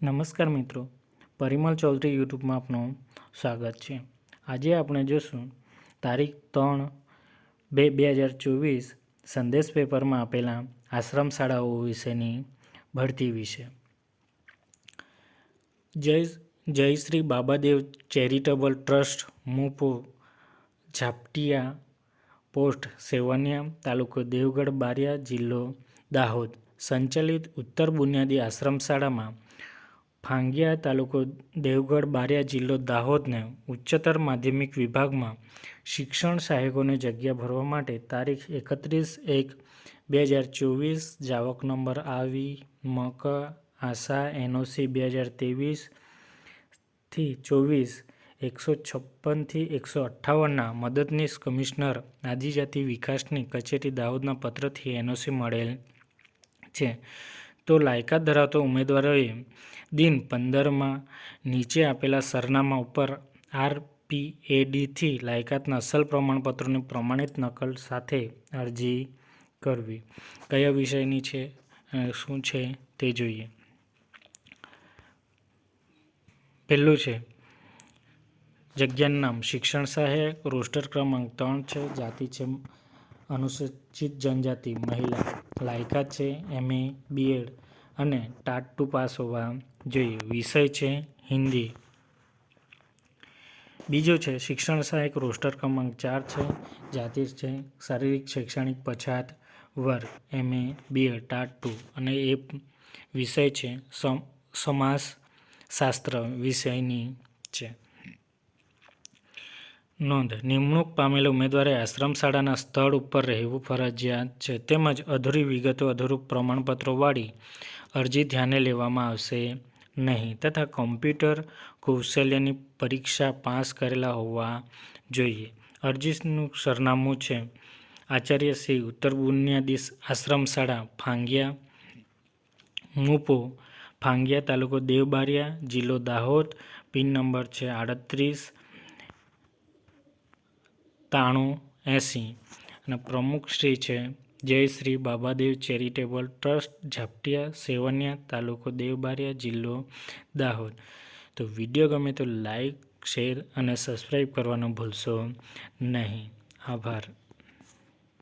નમસ્કાર મિત્રો. પરિમલ ચૌધરી યુટ્યુબમાં આપનું સ્વાગત છે. આજે આપણે જોશું તારીખ ત્રણ બે બે હજાર ચોવીસ સંદેશ પેપરમાં આપેલા આશ્રમ શાળાઓ વિશેની ભરતી વિશે. જય જય શ્રી બાબાદેવ ચેરિટેબલ ટ્રસ્ટ મુપો ઝાપટિયા પોસ્ટ, સેવાનિયા તાલુકો દેવગઢ બારિયા જિલ્લો દાહોદ સંચાલિત ઉત્તર બુનિયાદી આશ્રમ શાળામાં ફાંગિયા તાલુકો દેવગઢ બારિયા જિલ્લો દાહોદને ઉચ્ચતર માધ્યમિક વિભાગમાં શિક્ષણ સહાયકોની જગ્યા ભરવા માટે તારીખ એકત્રીસ એક બે હજાર ચોવીસ, જાવક નંબર આવી, મક, આશા, એનઓસી બે હજાર ત્રેવીસથી ચોવીસ, એકસો છપ્પનથી એકસો અઠ્ઠાવનના મદદનીશ કમિશનર આદિજાતિ વિકાસની કચેરી દાહોદના પત્રથી એનઓસી મળેલ છે. તો લાયકાત ધરાવતા ઉમેદવારોએ દિન પંદરમાં નીચે આપેલા સરનામા ઉપર આરપીએડીથી લાયકાતના અસલ પ્રમાણપત્રોની પ્રમાણિત નકલ સાથે અરજી કરવી. કયા વિષયની છે શું છે તે જોઈએ. પહેલું છે, જગ્યાનું નામ. શિક્ષણ સહાયક, રોસ્ટર ક્રમાંક ત્રણ છે, જાતિ છે, અનુસૂચિત જનજાતિ, મહિલા. લાયકાત છે, એમએ, બીએડ. અને ટાટ ટુ પાસ હોવા જોઈએ વિષય છે હિન્દી. બીજો છે, શિક્ષણ સહાયક રોસ્ટર ક્રમાંક ચાર છે, જાતિ છે, શારીરિક, શૈક્ષણિક પછાત વર્ગ M A BEd TAT two અને એ વિષય છે, સમ સમાસ શાસ્ત્ર વિષયની છે. નોંધ. નિમણૂક પામેલ ઉમેદવારે આશ્રમ શાળાના સ્થળ ઉપર રહેવું ફરજિયાત છે. તેમજ અધૂરી વિગતો, અધૂરું પ્રમાણપત્રોવાળી અરજી ધ્યાને લેવામાં આવશે નહીં તથા કોમ્પ્યુટર કૌશલ્યની પરીક્ષા પાસ કરેલા હોવા જોઈએ. અરજીનું સરનામું છે આચાર્ય શ્રી ઉત્તર બુનિયાદી આશ્રમ શાળા, ફાંગિયા, મુપો, ફાંગિયા તાલુકો દેવબારિયા, જિલ્લો દાહોદ, પિન નંબર છે આડત્રીસ ત્રાણું એંસી. અને પ્રમુખ શ્રી છે જય શ્રી બાબાદેવ ચેરિટેબલ ટ્રસ્ટ, ઝાપટિયા, સેવનિયા તાલુકો દેવબારિયા જિલ્લો દાહોદ. તો વીડિયો ગમે તો લાઈક, શેર અને સબસ્ક્રાઈબ કરવાનું ભૂલશો નહીં. આભાર.